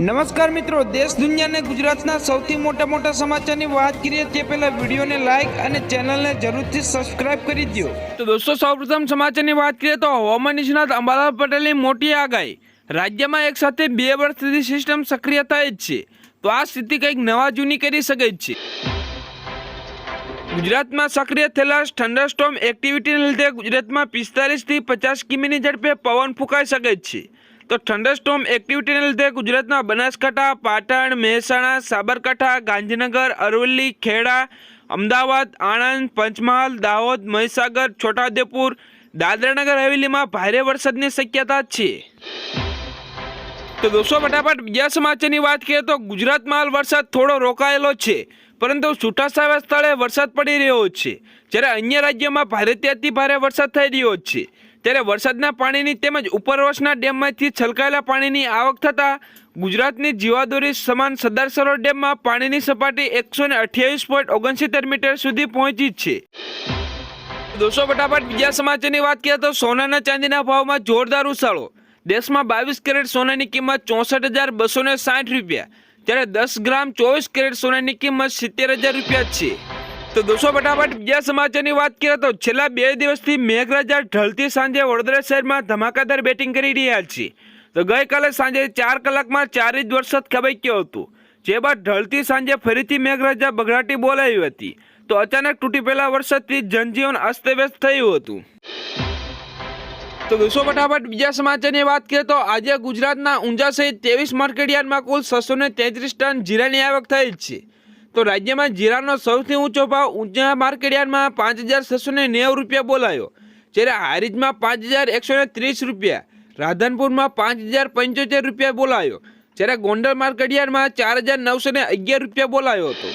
નમસ્કાર મિત્રો, દેશ દુનિયાને ગુજરાતના સૌથી મોટા મોટા સમાચારની વાત કરીએ તે પહેલા વિડીયોને લાઈક અને ચેનલને જરૂરથી સબસ્ક્રાઇબ કરી દો તો દોસ્તો, સૌપ્રથમ સમાચારની વાત કરીએ તો હવામાન નિષ્ણાત અંબાલાલ પટેલની મોટી આગાહી. રાજ્યમાં એક સાથે બે વર્ષથી સિસ્ટમ સક્રિય થાય જ છે. તો આ સ્થિતિ કંઈક નવા જૂની કરી શકે છે. ગુજરાતમાં સક્રિય થયેલા થંડરસ્ટોમ એક્ટિવિટીને લીધે ગુજરાતમાં પિસ્તાલીસથી પચાસ કિમીની ઝડપે પવન ફૂંકાઈ શકે છે. તો થંડરસ્ટોમ એક્ટિવિટીને લીધે ગુજરાતના બનાસકાંઠા, પાટણ, મહેસાણા, સાબરકાંઠા, ગાંધીનગર, અરવલ્લી, ખેડા, અમદાવાદ, આણંદ, પંચમહાલ, દાહોદ, મહીસાગર, છોટાઉદેપુર, દાદરાનગર હવેલીમાં ભારે વરસાદની શક્યતા છે. તો દોસ્તો, ફટાફટ બીજા સમાચારની વાત કરીએ તો ગુજરાતમાં હાલ વરસાદ થોડો રોકાયેલો છે, પરંતુ છૂટાછવાયા સ્થળે વરસાદ પડી રહ્યો છે. જ્યારે અન્ય રાજ્યોમાં ભારેથી અતિ ભારે વરસાદ થઈ રહ્યો છે. ત્યારે વરસાદના પાણીની તેમજ ઉપરવાસના ડેમમાંથી છલકાયેલા પાણીની આવક થતાં ગુજરાતની જીવાદોરી સમાન સરદાર સરોવર ડેમમાં પાણીની સપાટી એકસો ને અઠ્યાવીસ પોઈન્ટ ઓગણસિત્તેર મીટર સુધી પહોંચી છે. દોસ્તો, ફટાફટ બીજા સમાચારની વાત કરીએ તો સોનાના ચાંદીના ભાવમાં જોરદાર ઉછાળો. દેશમાં બાવીસ કેરેટ સોનાની કિંમત ચોસઠ હજાર બસો ને સાઠ રૂપિયા, જ્યારે દસ ગ્રામ ચોવીસ કેરેટ સોનાની કિંમત સિત્તેર હજાર રૂપિયા છે. તો દોસ્તો ફટાફટ બીજા સમાચારની વાત કરીએ તો છેલ્લા બે દિવસથી મેઘરાજા ઢળતી સાંજે વડોદરા શહેરમાં ધમાકાદાર બેટિંગ કરી રહ્યા છે. તો ગઈકાલે સાંજે ચાર કલાકમાં ચાર ઇંચ વરસાદ ખબાક્યો હતો. જે બાદ ઢળતી સાંજે ફરીથી મેઘરાજા બગડાટી બોલાવી હતી. તો અચાનક તૂટી પેલા વરસાદથી જનજીવન અસ્તવ્યસ્ત થયું હતું. તો દોસ્તો ફટાફટ બીજા સમાચારની વાત કરીએ તો આજે ગુજરાતના ઊંઝા સહિત ત્રેવીસ માર્કેટયાર્ડમાં કુલ છસો ને તેત્રીસ ટન જીરાની આવક થઈ છે. તો રાજ્યમાં જીરાનો સૌથી ઊંચો ભાવ ઊંચા માર્કેટયાર્ડમાં પાંચ હજાર છસો ને નેવું રૂપિયા બોલાયો. જ્યારે હારીજમાં પાંચ હજાર એકસો ને ત્રીસ રૂપિયા, રાધનપુરમાં પાંચ હજાર પંચોતેર રૂપિયા બોલાયો. જ્યારે ગોંડલ માર્કેટયાર્ડમાં ચાર હજાર નવસો ને અગિયાર રૂપિયા બોલાયો હતો.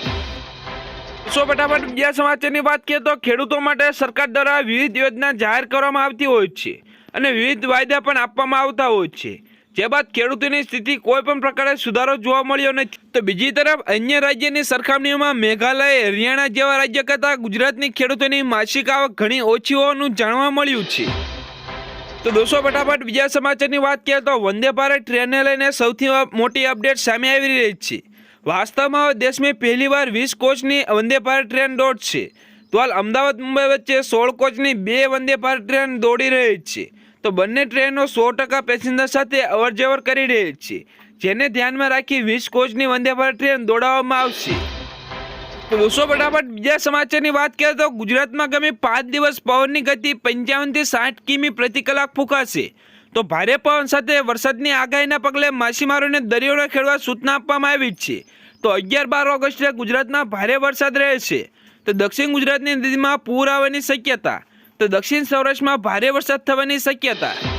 સો ફટાફટ બીજા સમાચારની વાત કરીએ તો ખેડૂતો માટે સરકાર દ્વારા વિવિધ યોજના જાહેર કરવામાં આવતી હોય છે અને વિવિધ વાયદા પણ આપવામાં આવતા હોય છે. જે બાદ ખેડૂતોની સ્થિતિ કોઈ પણ પ્રકારે સુધારો જોવા મળ્યો નથી. તો બીજી તરફ અન્ય રાજ્યની સરખામણીઓમાં મેઘાલય, હરિયાણા જેવા રાજ્ય કરતાં ગુજરાતની ખેડૂતોની માસિક આવક ઘણી ઓછી હોવાનું જાણવા મળ્યું છે. તો દોસ્તો, ફટાફટ બીજા સમાચારની વાત કરીએ તો વંદે ભારત ટ્રેનને લઈને સૌથી મોટી અપડેટ સામે આવી રહી છે. વાસ્તવમાં દેશમાં પહેલીવાર વીસ કોચની વંદે ભારત ટ્રેન દોડશે. તો હાલ અમદાવાદ, મુંબઈ વચ્ચે સોળ કોચની બે વંદે ભારત ટ્રેન દોડી રહી છે. તો બંને ટ્રેનો સો ટકા પેસેન્જર સાથે અવરજવર કરી રહી છે, જેને ધ્યાનમાં રાખી વીસ કોચની વંદે ભારત ટ્રેન દોડાવવામાં આવશે. દોસ્તો, ફટાફટ બીજા સમાચારની વાત કરીએ તો ગુજરાતમાં ગમે પાંચ દિવસ પવનની ગતિ પંચાવનથી સાઠ કિમી પ્રતિ કલાક ફૂંકાશે. તો ભારે પવન સાથે વરસાદની આગાહીના પગલે માછીમારોને દરિયો ખેડવા સૂચના આપવામાં આવી છે. તો અગિયાર બાર ઓગસ્ટે ગુજરાતમાં ભારે વરસાદ રહેશે. તો દક્ષિણ ગુજરાતની નદીમાં પૂર આવવાની શક્યતા. તો દક્ષિણ સૌરાષ્ટ્રમાં ભારે વરસાદ થવાની શક્યતા.